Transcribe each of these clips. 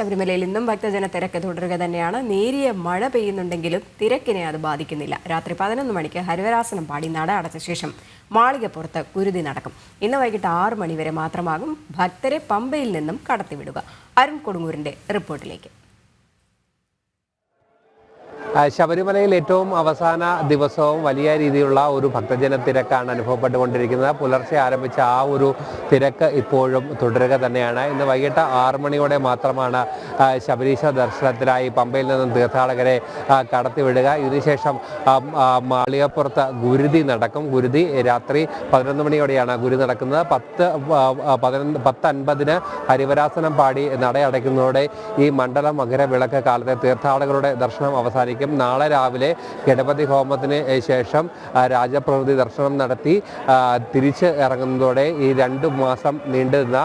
ശബരിമലയിൽ ഇന്നും ഭക്തജന തിരക്ക് തുടരുക തന്നെയാണ്. നേരിയ മഴ പെയ്യുന്നുണ്ടെങ്കിലും തിരക്കിനെ അത് ബാധിക്കുന്നില്ല. രാത്രി പതിനൊന്ന് മണിക്ക് ഹരിവരാസനം പാടി നട അടച്ച ശേഷം മാളികപ്പുറത്ത് കുരുതി നടക്കും. ഇന്ന് വൈകിട്ട് ആറ് മണിവരെ മാത്രമാകും ഭക്തരെ പമ്പയിൽ നിന്നും കടത്തിവിടുക. അരുൺ കൊടുങ്ങൂരിന്റെ റിപ്പോർട്ടിലേക്ക്. ശബരിമലയിൽ ഏറ്റവും അവസാന ദിവസവും വലിയ രീതിയിലുള്ള ഒരു ഭക്തജന തിരക്കാണ് അനുഭവപ്പെട്ടുകൊണ്ടിരിക്കുന്നത്. പുലർച്ചെ ആരംഭിച്ച ആ ഒരു തിരക്ക് ഇപ്പോഴും തുടരുക തന്നെയാണ്. ഇന്ന് വൈകിട്ട് ആറു മണിയോടെ മാത്രമാണ് ശബരീശ ദർശനത്തിനായി പമ്പയിൽ നിന്നും തീർത്ഥാടകരെ കടത്തിവിടുക. ഇതിനുശേഷം മാളികപ്പുറത്ത് ഗുരുതി നടക്കും. ഗുരുതി രാത്രി പതിനൊന്ന് മണിയോടെയാണ് ഗുരു നടക്കുന്നത്. പത്ത് പതിനൊന്ന് പത്ത് അൻപതിന് ഹരിവരാസനം പാടി നടയടയ്ക്കുന്നതോടെ ഈ മണ്ഡലം മകര വിളക്ക് കാലത്തെ തീർത്ഥാടകരുടെ ദർശനം അവസാനിക്കും. നാളെ രാവിലെ ഗണപതി ഹോമത്തിന് ശേഷം രാജപ്രകൃതി ദർശനം നടത്തി തിരിച്ച് ഇറങ്ങുന്നതോടെ ഈ രണ്ട് മാസം നീണ്ടുനിന്ന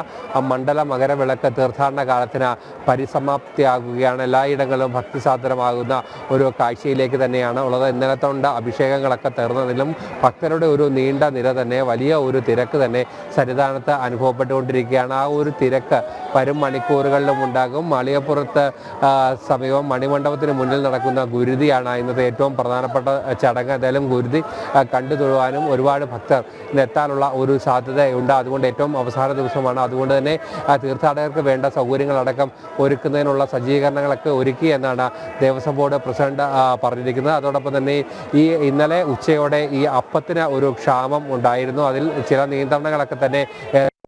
മണ്ഡല മകരവിളക്ക് തീർത്ഥാടന കാലത്തിന് പരിസമാപ്തിയാകുകയാണ്. എല്ലായിടങ്ങളിലും ഭക്തിസാധനമാകുന്ന ഒരു കാഴ്ചയിലേക്ക് തന്നെയാണ് ഉള്ളത്. ഇന്നലത്തോണ്ട് അഭിഷേകങ്ങളൊക്കെ തീർന്നതിലും ഭക്തരുടെ ഒരു നീണ്ട നിര തന്നെ വലിയ ഒരു തിരക്ക് തന്നെ സന്നിധാനത്ത് അനുഭവപ്പെട്ടുകൊണ്ടിരിക്കുകയാണ്. ആ ഒരു തിരക്ക് വരും മണിക്കൂറുകളിലും ഉണ്ടാകും. മാളികപ്പുറത്ത് സമീപം മണിമണ്ഡപത്തിന് മുന്നിൽ നടക്കുന്ന ഗുരുതിയാണ് ഇന്നത്തെ ഏറ്റവും പ്രധാനപ്പെട്ട ചടങ്ങ്. എന്തായാലും ഗുരുതി കണ്ടു തൊഴുവാനും ഒരുപാട് ഭക്തർ എത്താനുള്ള ഒരു സാധ്യതയുണ്ട്. അതുകൊണ്ട് ഏറ്റവും അവസാന ദിവസമാണ്. അതുകൊണ്ട് തന്നെ തീർത്ഥാടകർക്ക് വേണ്ട സൗകര്യങ്ങളടക്കം ഒരുക്കുന്നതിനുള്ള സജ്ജീകരണങ്ങളൊക്കെ ഒരുക്കി എന്നാണ് ദേവസ്വം ബോർഡ് പ്രസിഡന്റ് പറഞ്ഞിരിക്കുന്നത്. അതോടൊപ്പം തന്നെ ഈ ഇന്നലെ ഉച്ചയോടെ ഈ അപ്പത്തിന് ഒരു ക്ഷാമം ഉണ്ടായിരുന്നു. അതിൽ ചില നിയന്ത്രണങ്ങളൊക്കെ തന്നെ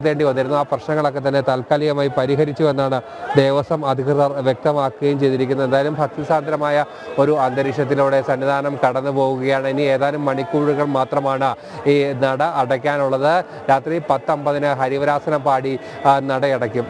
ഏർപ്പെടുത്തേണ്ടി വന്നിരുന്നു. ആ പ്രശ്നങ്ങളൊക്കെ തന്നെ താൽക്കാലികമായി പരിഹരിച്ചു എന്നാണ് ദേവസ്വം അധികൃതർ വ്യക്തമാക്കുകയും ചെയ്തിരിക്കുന്നത്. എന്തായാലും ഭക്തിസാന്ദ്രമായ ഒരു അന്തരീക്ഷത്തിലൂടെ സന്നിധാനം കടന്നു പോവുകയാണ്. ഇനി ഏതാനും മണിക്കൂറുകൾ മാത്രമാണ് ഈ നട അടയ്ക്കാനുള്ളത്. രാത്രി പത്തമ്പതിന് ഹരിവരാസനം പാടി നടയടയ്ക്കും.